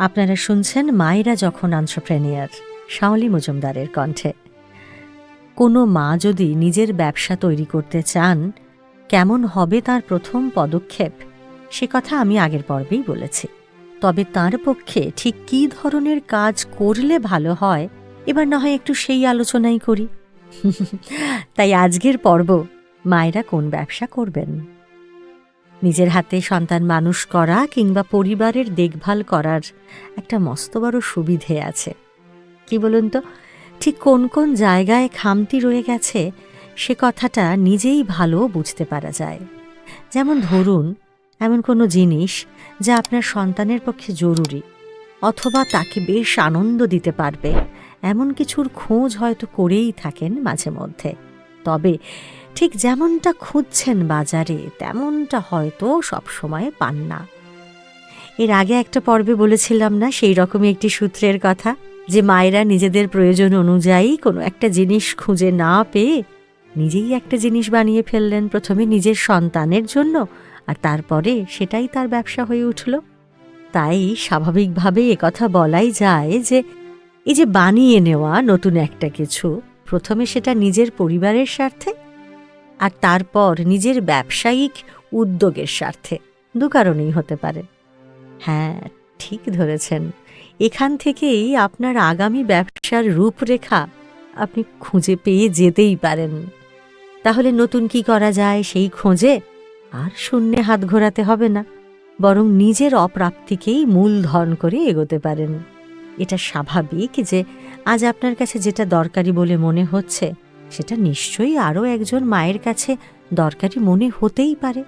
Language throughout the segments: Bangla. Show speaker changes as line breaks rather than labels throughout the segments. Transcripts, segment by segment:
আপনারা শুনছেন মায়েরা যখন আন্ট্রপ্রেনিয়ার শাওলি মজুমদারের কণ্ঠে। কোনো মা যদি নিজের ব্যবসা তৈরি করতে চান, কেমন হবে তার প্রথম পদক্ষেপ? সে কথা আমি আগের পর্বেই বলেছি। তবে তার পক্ষে ঠিক কী ধরনের কাজ করলে ভালো হয়, এবার না হয় একটু সেই আলোচনাই করি। তাই আজকের পর্ব, মায়েরা কোন ব্যবসা করবেন? নিজের হাতে সন্তান মানুষ করা কিংবা পরিবারের দেখভাল করার একটা মস্ত বড় সুবিধে আছে। কি বলুন তো? ঠিক কোন কোন জায়গায় খামতি রয়ে গেছে, সে কথাটা নিজেই ভালো বুঝতে পারা যায়। যেমন ধরুন, এমন কোনো জিনিস যা আপনার সন্তানের পক্ষে জরুরি, অথবা তাকে বেশ আনন্দ দিতে পারবে, এমন কিছুর খোঁজ হয়তো করেই থাকেন মাঝে মধ্যে। তবে ঠিক যেমনটা খুঁজছেন বাজারে, তেমনটা হয়তো সবসময় পান না। এর আগে একটা পর্বে বলেছিলাম না, সেই রকমই একটি সূত্রের কথা, যে মায়েরা নিজেদের প্রয়োজন অনুযায়ী কোনো একটা জিনিস খুঁজে না পেয়ে নিজেই একটা জিনিস বানিয়ে ফেললেন প্রথমে নিজের সন্তানের জন্য, আর তারপরে সেটাই তার ব্যবসা হয়ে উঠল। তাই স্বাভাবিকভাবে কথা বলাই যায় যে, এই যে বানিয়ে নেওয়া নতুন একটা কিছু, প্রথমে সেটা নিজের পরিবারের স্বার্থে আর তারপর নিজের ব্যবসায়িক উদ্যোগের স্বার্থে। দু কারণেই হতে পারে। হ্যাঁ ঠিক ধরেছেন। এখান থেকেই আপনার আগামী ব্যবসার রূপরেখা আপনি খুঁজে পেয়ে যেতেই পারেন। তাহলে নতুন কি করা যায় সেই খোঁজে আর শূন্যে হাত ঘোরাতে হবে না। বরং নিজের অপ্রাপ্তিকেই মূলধন করে এগোতে পারেন। এটা স্বাভাবিক যে আজ আপনার কাছে যেটা দরকারি বলে মনে হচ্ছে সেটা নিশ্চয়ই আরও একজন মায়ের কাছে দরকারি মনে হতেই পারে।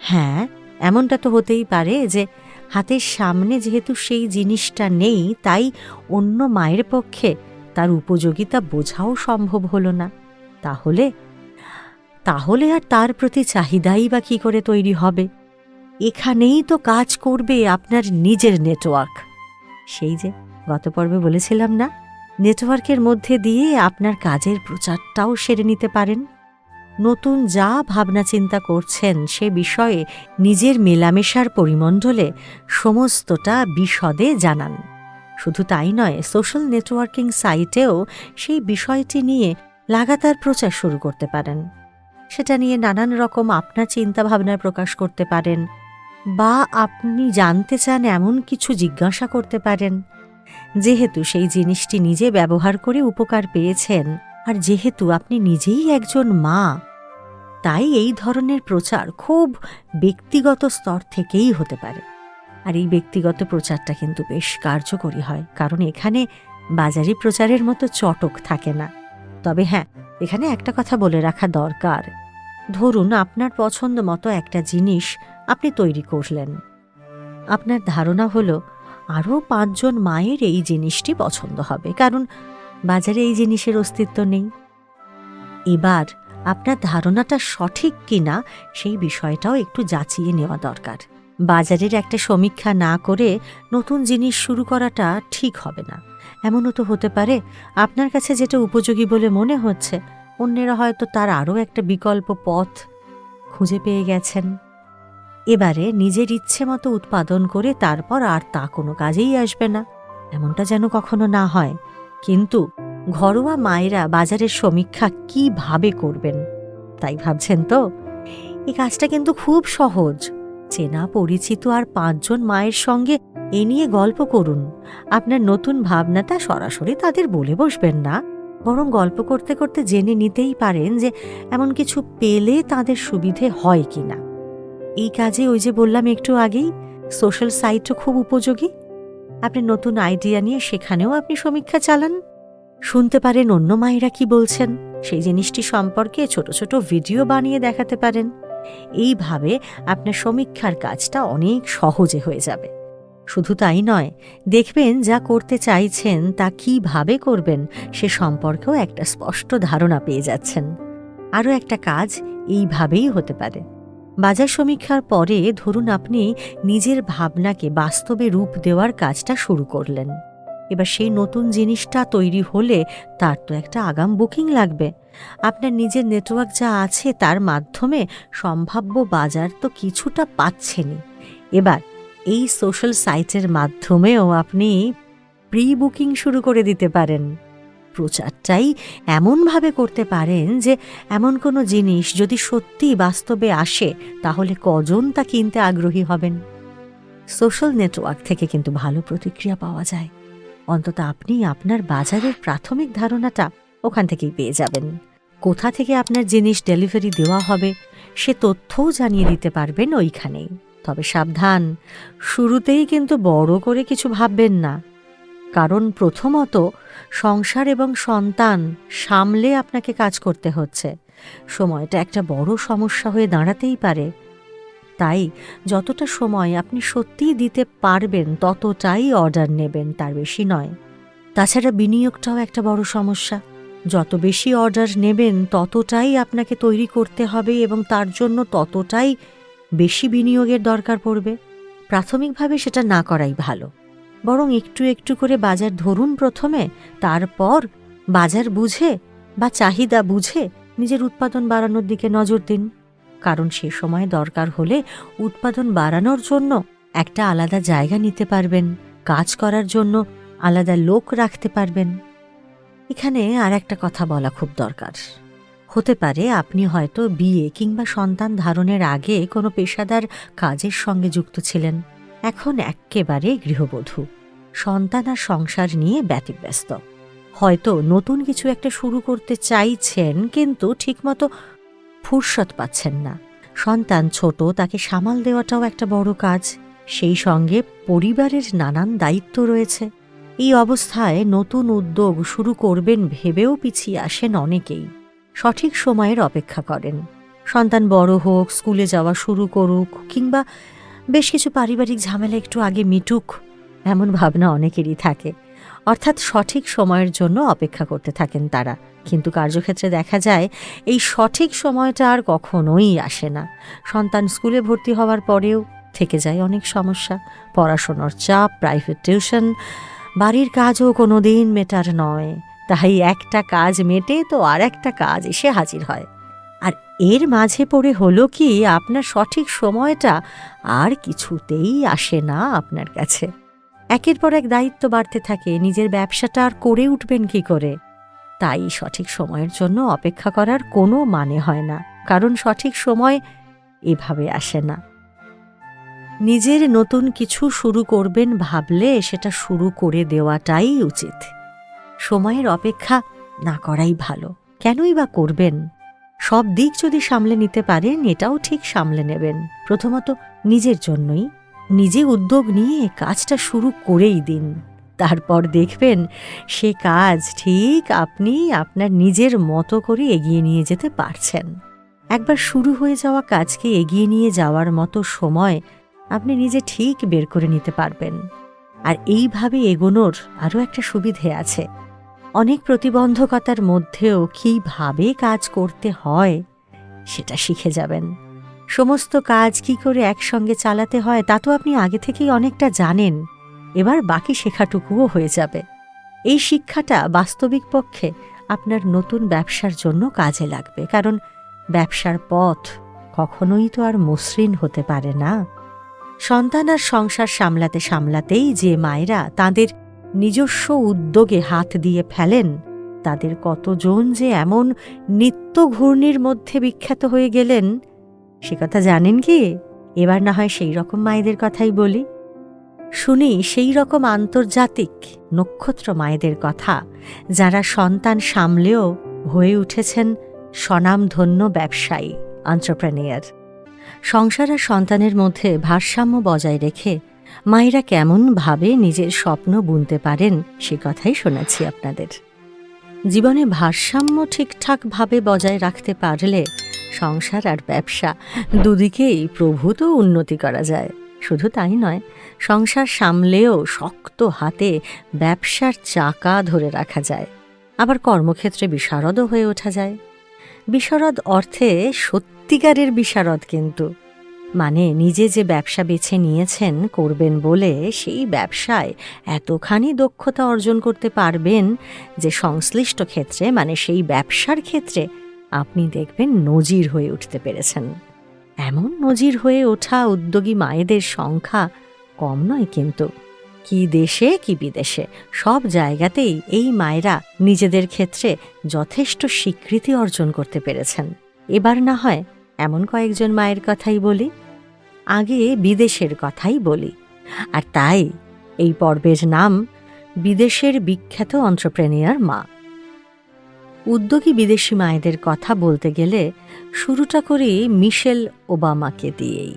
হ্যাঁ এমনটা তো হতেই পারে যে হাতের সামনে যেহেতু সেই জিনিসটা নেই, তাই অন্য মায়ের পক্ষে তার উপযোগিতা বোঝাও সম্ভব হলো না। তাহলে তাহলে আর তার প্রতি চাহিদাই বা কী করে তৈরি হবে? এখানেই তো কাজ করবে আপনার নিজের নেটওয়ার্ক সেই যে, গত পর্বে বলেছিলাম না নেটওয়ার্কের মধ্যে দিয়ে আপনার কাজের প্রচারটাও সেরে নিতে পারেন। নতুন যা ভাবনা চিন্তা করছেন সে বিষয়ে নিজের মেলামেশার পরিমণ্ডলে সমস্তটা বিশদে জানান। শুধু তাই নয়, সোশ্যাল নেটওয়ার্কিং সাইটেও সেই বিষয়টি নিয়ে লাগাতার প্রচার শুরু করতে পারেন। সেটা নিয়ে নানান রকম আপনার চিন্তাভাবনার প্রকাশ করতে পারেন বা আপনি জানতে চান এমন কিছু জিজ্ঞাসা করতে পারেন। যেহেতু সেই জিনিসটি নিজে ব্যবহার করে উপকার পেয়েছেন, আর যেহেতু আপনি নিজেই একজন মা, তাই এই ধরনের প্রচার খুব ব্যক্তিগত স্তর থেকেই হতে পারে। আর এই ব্যক্তিগত প্রচারটা কিন্তু বেশ কার্যকরী হয়, কারণ এখানে বাজারি প্রচারের মতো চটক থাকে না। তবে হ্যাঁ এখানে একটা কথা বলে রাখা দরকার। ধরুন আপনার পছন্দ মতো একটা জিনিস আপনি তৈরি করলেন। আপনার ধারণা হলো আরও পাঁচজন মায়ের এই জিনিসটি পছন্দ হবে, কারণ বাজারে এই জিনিসের অস্তিত্ব নেই। এবার আপনার ধারণাটা সঠিক কিনা সেই বিষয়টাও একটু যাচিয়ে নেওয়া দরকার। বাজারের একটা সমীক্ষা না করে নতুন জিনিস শুরু করাটা ঠিক হবে না। এমনও তো হতে পারে আপনার কাছে যেটা উপযোগী বলে মনে হচ্ছে, অন্যেরা হয়তো তার আরও একটা বিকল্প পথ খুঁজে পেয়ে গেছেন। এবারে নিজের ইচ্ছে মতো উৎপাদন করে তারপর আর তা কোনো কাজেই আসবে না। এমনটা যেন কখনো না হয়। কিন্তু ঘরোয়া মায়েরা বাজারের সমীক্ষা কীভাবে করবেন, তাই ভাবছেন তো? এই কাজটা কিন্তু খুব সহজ। চেনা পরিচিত আর পাঁচজন মায়ের সঙ্গে এ নিয়ে গল্প করুন। আপনার নতুন ভাবনাটা সরাসরি তাদের বলে বসবেন না। বরং গল্প করতে করতে জেনে নিতেই পারেন যে এমন কিছু পেলে তাদের সুবিধে হয় কি না এই কাজে ওই যে বললাম একটু আগেই সোশ্যাল সাইটও খুব উপযোগী। আপনি নতুন আইডিয়া নিয়ে সেখানেও আপনি সমীক্ষা চালান। শুনতে পারেন অন্য মায়েরা কি বলছেন, সেই জিনিসটি সম্পর্কে ছোট ছোট ভিডিও বানিয়ে দেখাতে পারেন। এইভাবে আপনার সমীক্ষার কাজটা অনেক সহজে হয়ে যাবে। শুধু তাই নয়, দেখবেন যা করতে চাইছেন, তা কীভাবে করবেন, সে সম্পর্কেও একটা স্পষ্ট ধারণা পেয়ে যাচ্ছেন। আরও একটা কাজ এইভাবেই হতে পারে। বাজার সমীক্ষার পরে ধরুন আপনি নিজের ভাবনাকে বাস্তবে রূপ দেওয়ার কাজটা শুরু করলেন। এবার সেই নতুন জিনিসটা তৈরি হলে তার তো একটা আগাম বুকিং লাগবে। আপনার নিজের নেটওয়ার্ক যা আছে তার মাধ্যমে সম্ভাব্য বাজার তো কিছুটা পাচ্ছেনই। এবার এই সোশ্যাল সাইটের মাধ্যমেও আপনি প্রি বুকিং শুরু করে দিতে পারেন। প্রচারটাই এমনভাবে করতে পারেন যে এমন কোনো জিনিস যদি সত্যি বাস্তবে আসে, তাহলে কজন তা কিনতে আগ্রহী হবেন? সোশ্যাল নেটওয়ার্ক থেকে কিন্তু ভালো প্রতিক্রিয়া পাওয়া যায়। অন্তত আপনি আপনার বাজারের প্রাথমিক ধারণাটা ওখান থেকেই পেয়ে যাবেন। কোথা থেকে আপনার জিনিস ডেলিভারি দেওয়া হবে, সে তথ্যও জানিয়ে দিতে পারবেন ওইখানেই। তবে সাবধান, শুরুতেই কিন্তু বড় করে কিছু ভাববেন না। কারণ প্রথমত, সংসার এবং সন্তান সামলে আপনাকে কাজ করতে হচ্ছে। সময়টা একটা বড় সমস্যা হয়ে দাঁড়াতেই পারে। তাই যতটা সময় আপনি সত্যিই দিতে পারবেন, ততটাই অর্ডার নেবেন, তার বেশি নয়। তাছাড়া বিনিয়োগটাও একটা বড় সমস্যা। যত বেশি অর্ডার নেবেন, ততটাই আপনাকে তৈরি করতে হবে এবং তার জন্য ততটাই বেশি বিনিয়োগের দরকার পড়বে। প্রাথমিকভাবে সেটা না করাই ভালো। বরং একটু একটু করে বাজার ধরুন প্রথমে, তারপর বাজার বুঝে বা চাহিদা বুঝে নিজের উৎপাদন বাড়ানোর দিকে নজর দিন। কারণ সে সময় দরকার হলে উৎপাদন বাড়ানোর জন্য একটা আলাদা জায়গা নিতে পারবেন, কাজ করার জন্য আলাদা লোক রাখতে পারবেন। এখানে আর একটা কথা বলা খুব দরকার। হতে পারে আপনি হয়তো বিয়ে কিংবা সন্তান ধারণের আগে কোনো পেশাদার কাজের সঙ্গে যুক্ত ছিলেন। এখন এক্কেবারে গৃহবধূ। সন্তান আর সংসার নিয়ে ব্যতিব্যস্ত। হয়তো নতুন কিছু একটা শুরু করতে চাইছেন, কিন্তু ঠিকমতো ফুরসত পাচ্ছেন না। সন্তান ছোট, তাকে সামাল দেওয়াটাও একটা বড় কাজ। সেই সঙ্গে পরিবারের নানান দায়িত্ব রয়েছে। এই অবস্থায় নতুন উদ্যোগ শুরু করবেন ভেবেও পিছিয়ে আসেন অনেকেই। সঠিক সময়ের অপেক্ষা করেন। সন্তান বড় হোক, স্কুলে যাওয়া শুরু করুক, কিংবা বেশ কিছু পারিবারিক ঝামেলা একটু আগে মিটুক, এমন ভাবনা অনেকেরই থাকে। অর্থাৎ সঠিক সময়ের জন্য অপেক্ষা করতে থাকেন তারা। কিন্তু কার্যক্ষেত্রে দেখা যায়, এই সঠিক সময়টা আর কখনোই আসে না। সন্তান স্কুলে ভর্তি হওয়ার পরেও থেকে যায় অনেক সমস্যা। পড়াশোনার চাপ প্রাইভেট টিউশন বাড়ির কাজও কোনো দিন মেটার নয়। তাই একটা কাজ মেটে তো আর একটা কাজ এসে হাজির হয়। আর এর মাঝে পড়ে হলো কি, আপনার সঠিক সময়টা আর কিছুতেই আসে না আপনার কাছে। একের পর এক দায়িত্ব বাড়তে থাকে, নিজের ব্যবসাটা আর করে উঠবেন কি করে? তাই সঠিক সময়ের জন্য অপেক্ষা করার কোনো মানে হয় না, কারণ সঠিক সময় এভাবে আসে না। নিজের নতুন কিছু শুরু করবেন ভাবলে সেটা শুরু করে দেওয়াটাই উচিত। সময়ের অপেক্ষা না করাই ভালো। কেনই বা করবেন? সব দিক যদি সামলে নিতে পারেন, এটাও ঠিক সামলে নেবেন। প্রথমত নিজের জন্যই। নিজে উদ্যোগ নিয়ে কাজটা শুরু করেই দিন। তারপর দেখবেন সে কাজ ঠিক আপনি আপনার নিজের মতো করে এগিয়ে নিয়ে যেতে পারছেন। একবার শুরু হয়ে যাওয়া কাজকে এগিয়ে নিয়ে যাওয়ার মতো সময় আপনি নিজে ঠিক বের করে নিতে পারবেন। আর এইভাবে এগোনোর আরও একটা সুবিধে আছে। অনেক প্রতিবন্ধকতার মধ্যেও কীভাবে কাজ করতে হয়, সেটা শিখে যাবেন। সমস্ত কাজ কি করে একসঙ্গে চালাতে হয়, তা তো আপনি আগে থেকেই অনেকটা জানেন। এবার বাকি শেখাটুকুও হয়ে যাবে। এই শিক্ষাটা বাস্তবিক পক্ষে আপনার নতুন ব্যবসার জন্য কাজে লাগবে, কারণ ব্যবসার পথ কখনোই তো আর মসৃণ হতে পারে না। সন্তান আর সংসার সামলাতে সামলাতেই যে মায়েরা তাদের নিজস্ব উদ্যোগে হাত দিয়ে ফেলেন, তাদের কতজন যে এমন নিত্য ঘূর্ণির মধ্যে বিখ্যাত হয়ে গেলেন, সে কথা জানেন কি? এবার না হয় সেই রকম মায়েদের কথাই বলি। শুনি, সেই রকম আন্তর্জাতিক নক্ষত্র মায়েদের কথা, যারা সন্তান সামলেও হয়ে উঠেছেন স্বনামধন্য ব্যবসায়ী আন্টারপ্রেনিয়ার সংসার আর সন্তানের মধ্যে ভারসাম্য বজায় রেখে মায়েরা কেমনভাবে নিজের স্বপ্ন বুনতে পারেন সে কথাই শোনাচ্ছি আপনাদের। জীবনে ভারসাম্য ঠিকঠাকভাবে বজায় রাখতে পারলে সংসার আর ব্যবসা দুদিকেই প্রভূত উন্নতি করা যায়। শুধু তাই নয়, সংসার সামলেও শক্ত হাতে ব্যবসার চাকা ধরে রাখা যায়। আবার কর্মক্ষেত্রে বিশারদও হয়ে ওঠা যায়। বিশারদ অর্থে সত্যিকারের বিশারদ কিন্তু। মানে নিজে যে ব্যবসা বেছে নিয়েছেন করবেন বলে সেই ব্যবসায় এতখানি দক্ষতা অর্জন করতে পারবেন যে সংশ্লিষ্ট ক্ষেত্রে মানে সেই ব্যবসার ক্ষেত্রে আপনি দেখবেন নজির হয়ে উঠতে পেরেছেন। এমন নজির হয়ে ওঠা উদ্যোগী মায়েদের সংখ্যা কম নয় কিন্তু। কি দেশে কি বিদেশে, সব জায়গাতেই এই মায়েরা নিজেদের ক্ষেত্রে যথেষ্ট স্বীকৃতি অর্জন করতে পেরেছেন। এবার না হয় এমন কয়েকজন মায়ের কথাই বলি, আগে বিদেশের কথাই বলি। আর তাই এই পর্বের নাম বিদেশের বিখ্যাত অন্টারপ্রেনিয়ার মা। উদ্যোগী বিদেশি মায়েদের কথা বলতে গেলে শুরুটা করি মিশেল ওবামাকে দিয়েই।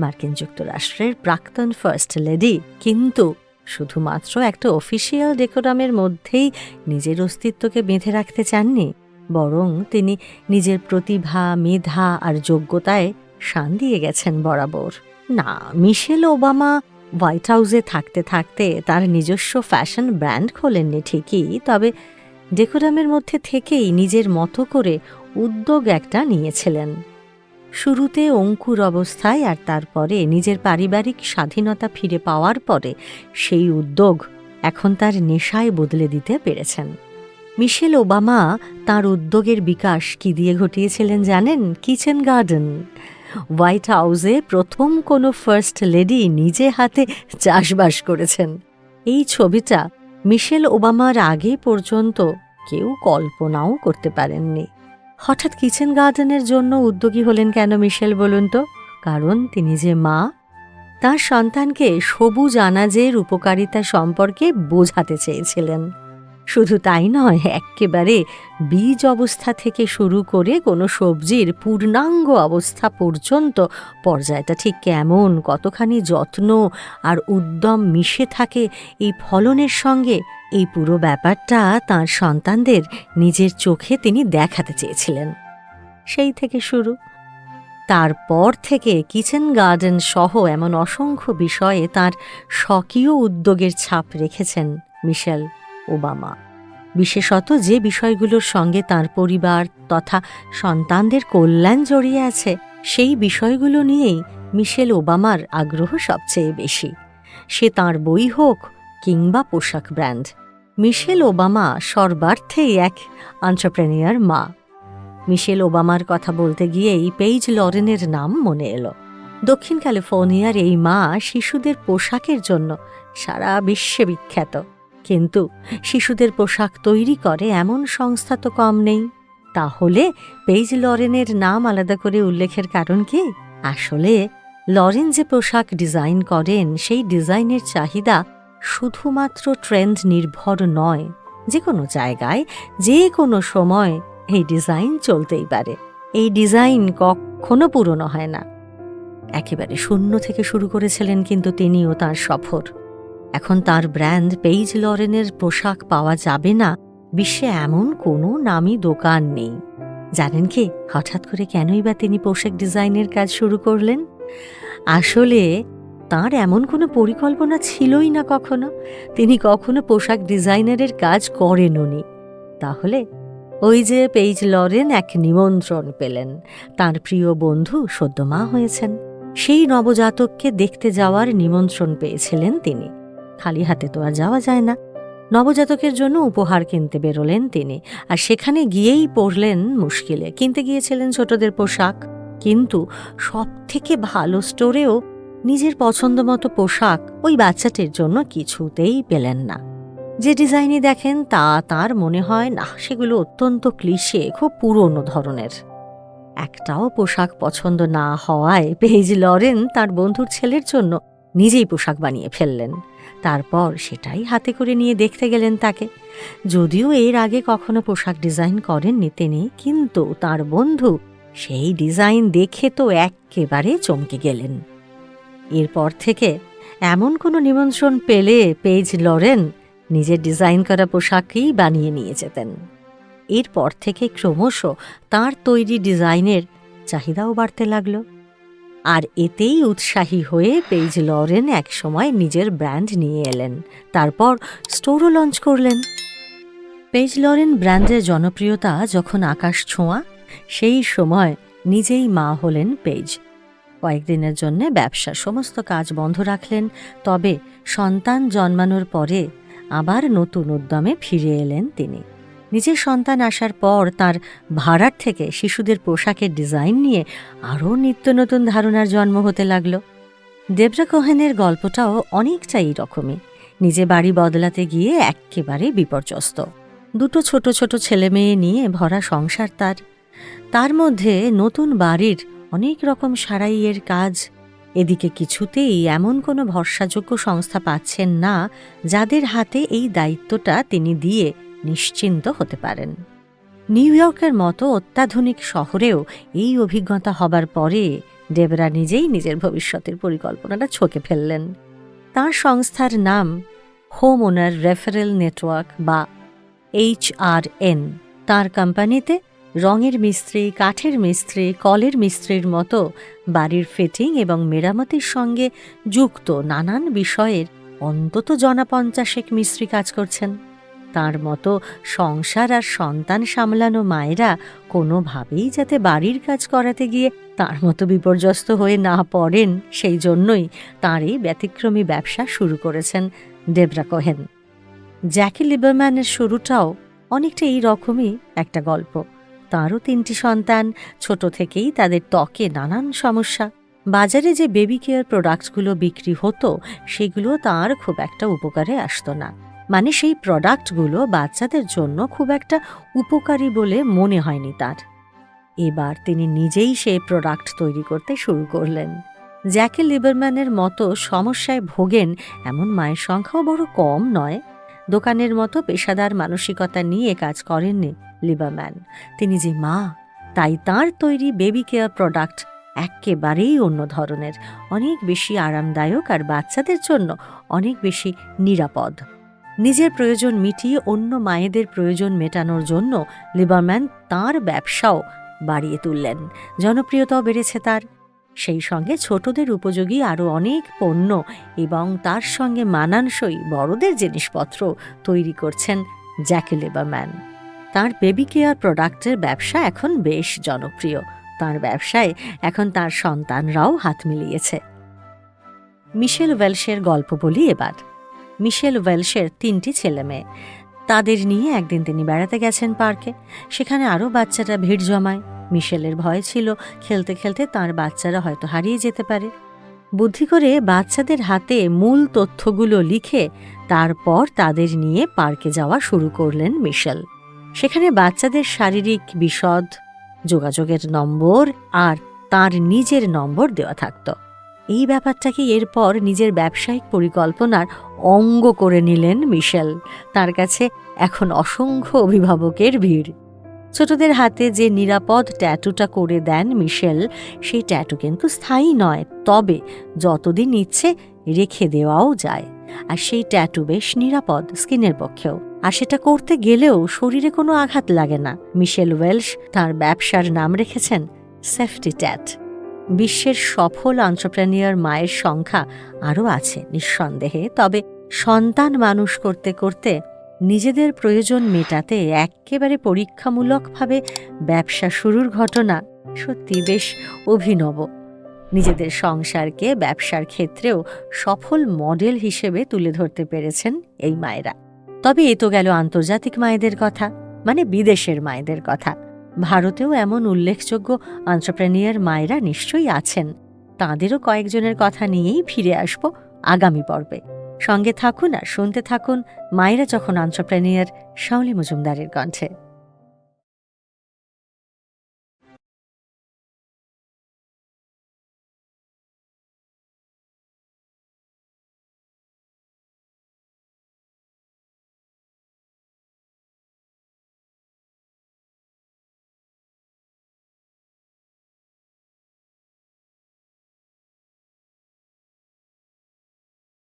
মার্কিন যুক্তরাষ্ট্রের প্রাক্তন ফার্স্ট লেডি, কিন্তু শুধুমাত্র একটা অফিসিয়াল ডেকোরামের মধ্যেই নিজের অস্তিত্বকে বেঁধে রাখতে চাননি। বরং তিনি নিজের প্রতিভা, মেধা আর যোগ্যতায় শান দিয়ে গেছেন বরাবর। না, মিশেল ওবামা হোয়াইট হাউসে থাকতে থাকতে তার নিজস্ব ফ্যাশন ব্র্যান্ড খোলেননি ঠিকই, তবে ডেকোরামের মধ্যে থেকেই নিজের মতো করে উদ্যোগ একটা নিয়েছিলেন। শুরুতে অঙ্কুর অবস্থায় আর তারপরে নিজের পারিবারিক স্বাধীনতা ফিরে পাওয়ার পরে সেই উদ্যোগ এখন তার নেশায় বদলে দিতে পেরেছেন। মিশেল ওবামা তার উদ্যোগের বিকাশ কি দিয়ে ঘটিয়েছিলেন জানেন? Kitchen garden. হোয়াইট হাউসে প্রথম কোনো ফার্স্ট লেডি নিজে হাতে চাষবাস করেছেন। এই ছবিটা মিশেল ওবামার আগে পর্যন্ত কেউ কল্পনাও করতে পারেননি। হঠাৎ কিচেন গার্ডেনের জন্য উদ্যোগী হলেন কেন মিশেল বলুন তো? কারণ তিনি যে মা, তার সন্তানকে সবুজ আনাজের উপকারিতা সম্পর্কে বোঝাতে চেয়েছিলেন। শুধু তাই নয় একেবারে বীজ অবস্থা থেকে শুরু করে কোনো সবজির পূর্ণাঙ্গ অবস্থা পর্যন্ত পর্যায়টা ঠিক কেমন, কতখানি যত্ন আর উদ্যম মিশে থাকে এই ফলনের সঙ্গে, এই পুরো ব্যাপারটা তার সন্তানদের নিজের চোখে তিনি দেখাতে চেয়েছিলেন। সেই থেকে শুরু। তারপর থেকে কিচেন গার্ডেন সহ এমন অসংখ্য বিষয়ে তার স্বকীয় উদ্যোগের ছাপ রেখেছেন মিশেল। ওবামা। বিশেষত যে বিষয়গুলোর সঙ্গে তার পরিবার তথা সন্তানদের কল্যাণ জড়িয়ে আছে, সেই বিষয়গুলো নিয়েই মিশেল ওবামার আগ্রহ সবচেয়ে বেশি। সে তার বই হোক কিংবা পোশাক ব্র্যান্ড। মিশেল ওবামা সর্বার্থেই এক আন্টারপ্রেনিয়ার মা। মিশেল ওবামার কথা বলতে গিয়েই পেইজ লরেনের নাম মনে এলো। দক্ষিণ ক্যালিফোর্নিয়ার এই মা শিশুদের পোশাকের জন্য সারা বিশ্বে বিখ্যাত। কিন্তু শিশুদের পোশাক তৈরি করে এমন সংস্থা তো কম নেই। তাহলে পেইজ লরেনের নাম আলাদা করে উল্লেখের কারণ কি? আসলে লরেন যে পোশাক ডিজাইন করেন, সেই ডিজাইনের চাহিদা শুধুমাত্র ট্রেন্ড নির্ভর নয়, যে কোনো জায়গায়, যে কোনো সময় এই ডিজাইন চলতেই পারে। এই ডিজাইন কখনো পুরনো হয় না। একেবারে শূন্য থেকে শুরু করেছিলেন কিন্তু তিনিও তার সফর। এখন তার ব্র্যান্ড পেইজ লরেনের পোশাক পাওয়া যাবে না, বিশ্বে এমন কোনো নামি দোকান নেই। জানেন কি, হঠাৎ করে কেনই বা তিনি পোশাক ডিজাইনের কাজ শুরু করলেন? আসলে তার এমন কোনো পরিকল্পনা ছিলই না কখনো। তিনি কখনো পোশাক ডিজাইনারের কাজ করেননি তাহলে ওই যে পেইজ লরেন এক নিমন্ত্রণ পেলেন। তার প্রিয় বন্ধু সদ্য মা হয়েছেন। সেই নবজাতককে দেখতে যাওয়ার নিমন্ত্রণ পেয়েছিলেন তিনি। খালি হাতে তো আর যাওয়া যায় না। নবজাতকের জন্য উপহার কিনতে বেরোলেন তিনি, আর সেখানে গিয়েই পড়লেন মুশকিলে। কিনতে গিয়েছিলেন ছোটদের পোশাক, কিন্তু সব থেকে ভালো স্টোরেও নিজের পছন্দ মতো পোশাক ওই বাচ্চাটির জন্য কিছুতেই পেলেন না। যে ডিজাইনই দেখেন, তা তার মনে হয় না সেগুলো অত্যন্ত ক্লিশে, খুব পুরনো ধরনের। একটাও পোশাক পছন্দ না হওয়ায় পেজ লরেন তার বন্ধুর ছেলের জন্য নিজেই পোশাক বানিয়ে ফেললেন। তারপর সেটাই হাতে করে নিয়ে দেখতে গেলেন তাকে। যদিও এর আগে কখনো পোশাক ডিজাইন করেননি তিনি, কিন্তু তার বন্ধু সেই ডিজাইন দেখে তো একেবারে চমকে গেলেন। এরপর থেকে এমন কোনো নিমন্ত্রণ পেলে পেজ লরেন নিজের ডিজাইন করা পোশাকই বানিয়ে নিয়ে যেতেন। এরপর থেকে ক্রমশ তার তৈরি ডিজাইনের চাহিদাও বাড়তে লাগল। আর এতেই উৎসাহী হয়ে পেজ লরেন একসময় নিজের ব্র্যান্ড নিয়ে এলেন। তারপর স্টোরও লঞ্চ করলেন। পেজ লরেন ব্র্যান্ডের জনপ্রিয়তা যখন আকাশ ছোঁয়া, সেই সময় নিজেই মা হলেন পেজ। কয়েকদিনের জন্য ব্যবসা সমস্ত কাজ বন্ধ রাখলেন, তবে সন্তান জন্মানোর পরে আবার নতুন উদ্যমে ফিরে এলেন তিনি। নিজের সন্তান আসার পর তার ভাড়ার থেকে শিশুদের পোশাকের ডিজাইন নিয়ে আরও নিত্য নতুন ধারণার জন্ম হতে লাগল। দেবরা কোহেনের গল্পটাও অনেকটা এই রকমই। নিজে বাড়ি বদলাতে গিয়ে এক্কেবারে বিপর্যস্ত। দুটো ছোট ছোট ছেলে মেয়ে নিয়ে ভরা সংসার তার। তার মধ্যে নতুন বাড়ির অনেক রকম সারাইয়ের কাজ। এদিকে কিছুতেই এমন কোনো ভরসাযোগ্য সংস্থা পাচ্ছেন না যাদের হাতে এই দায়িত্বটা তিনি দিয়ে নিশ্চিন্ত হতে পারেন। নিউ ইয়র্কের মতো অত্যাধুনিক শহরেও এই অভিজ্ঞতা হবার পরে দেবরা নিজেই নিজের ভবিষ্যতের পরিকল্পনাটা ছকে ফেললেন। তার সংস্থার নাম হোম ওনার রেফারেল নেটওয়ার্ক বা এইচ আর এন তাঁর কোম্পানিতে রঙের মিস্ত্রি, কাঠের মিস্ত্রি, কলের মিস্ত্রির মতো বাড়ির ফিটিং এবং মেরামতির সঙ্গে যুক্ত নানান বিষয়ের অন্তত জনা পঞ্চাশেক মিস্ত্রি কাজ করছেন। তার মতো সংসার আর সন্তান সামলানো মায়েরা কোনোভাবেই যাতে বাড়ির কাজ করাতে গিয়ে তার মতো বিপর্যস্ত হয়ে না পড়েন, সেই জন্যই তাঁর এই ব্যতিক্রমী ব্যবসা শুরু করেছেন ডেবরা কোহেন। জ্যাকি লিবারম্যানের শুরুটাও অনেকটা এই রকমই একটা গল্প। তাঁরও তিনটি সন্তান, ছোট থেকেই তাদের ত্বকে নানান সমস্যা। বাজারে যে বেবি কেয়ার প্রোডাক্টগুলো বিক্রি হতো, সেগুলো তার খুব একটা উপকারে আসতো না। মানে সেই প্রোডাক্টগুলো বাচ্চাদের জন্য খুব একটা উপকারী বলে মনে হয়নি তার। এবার তিনি নিজেই সেই প্রোডাক্ট তৈরি করতে শুরু করলেন। জ্যাকে লিবারম্যানের মতো সমস্যায় ভোগেন এমন মায়ের সংখ্যাও বড় কম নয়। দোকানের মতো পেশাদার মানসিকতা নিয়ে কাজ করেননি লিবারম্যান। তিনি যে মা, তাই তার তৈরি বেবি কেয়ার প্রোডাক্ট একেবারেই অন্য ধরনের। অনেক বেশি আরামদায়ক আর বাচ্চাদের জন্য অনেক বেশি নিরাপদ। নিজের প্রয়োজন মিটিয়ে অন্য মায়েদের প্রয়োজন মেটানোর জন্য লিবারম্যান তার ব্যবসাও বাড়িয়ে তুললেন। জনপ্রিয়তাও বেড়েছে তার। সেই সঙ্গে ছোটদের উপযোগী আরও অনেক পণ্য এবং তার সঙ্গে মানানসই বড়দের জিনিসপত্র তৈরি করছেন জ্যাকে লিবারম্যান। তার বেবি কেয়ার প্রোডাক্টের ব্যবসা এখন বেশ জনপ্রিয়। তার ব্যবসায় এখন তার সন্তানরাও হাত মিলিয়েছে। মিশেল ওয়েলসের গল্প বলি এবার। মিশেল ওয়েলসের তিনটি ছেলে মেয়ে। তাদের নিয়ে একদিন তিনি বেড়াতে গেছেন পার্কে। সেখানে আরও বাচ্চারা ভিড় জমায়। মিশেলের ভয় ছিল, খেলতে খেলতে তার বাচ্চারা হয়তো হারিয়ে যেতে পারে। বুদ্ধি করে বাচ্চাদের হাতে মূল তথ্যগুলো লিখে তারপর তাদের নিয়ে পার্কে যাওয়া শুরু করলেন মিশেল। সেখানে বাচ্চাদের শারীরিক বিশদ, যোগাযোগের নম্বর আর তার নিজের নম্বর দেওয়া থাকত। এই ব্যাপারটাকে এরপর নিজের ব্যবসায়িক পরিকল্পনার অঙ্গ করে নিলেন মিশেল। তার কাছে এখন অসংখ্য অভিভাবকের ভিড়। ছোটদের হাতে যে নিরাপদ ট্যাটুটা করে দেন মিশেল, সেই ট্যাটু কিন্তু স্থায়ী নয়, তবে যতদিন ইচ্ছে রেখে দেওয়াও যায়। আর সেই ট্যাটু বেশ নিরাপদ স্কিনের পক্ষেও। আর সেটা করতে গেলেও শরীরে কোনো আঘাত লাগে না। মিশেল ওয়েলস তার ব্যবসার নাম রেখেছেন সেফটি ট্যাট। বিশ্বের সফল আন্টারপ্রেনিয়র মায়ের সংখ্যা আরও আছে নিঃসন্দেহে। তবে সন্তান মানুষ করতে করতে নিজেদের প্রয়োজন মেটাতে একেবারে পরীক্ষামূলকভাবে ব্যবসা শুরুর ঘটনা সত্যি বেশ অভিনব। নিজেদের সংসারকে ব্যবসার ক্ষেত্রেও সফল মডেল হিসেবে তুলে ধরতে পেরেছেন এই মায়েরা। তবে এ তো গেল আন্তর্জাতিক মায়েদের কথা মানে বিদেশের মায়েদের কথা। ভারতেও এমন উল্লেখযোগ্য আন্টারপ্রেনিয়ার মায়েরা নিশ্চয়ই আছেন। তাঁদেরও কয়েকজনের কথা নিয়েই ফিরে আসব আগামী পর্বে। সঙ্গে থাকুন আর শুনতে থাকুন মায়েরা যখন আন্টারপ্রেনিয়ার শাওলি মজুমদারের কণ্ঠে।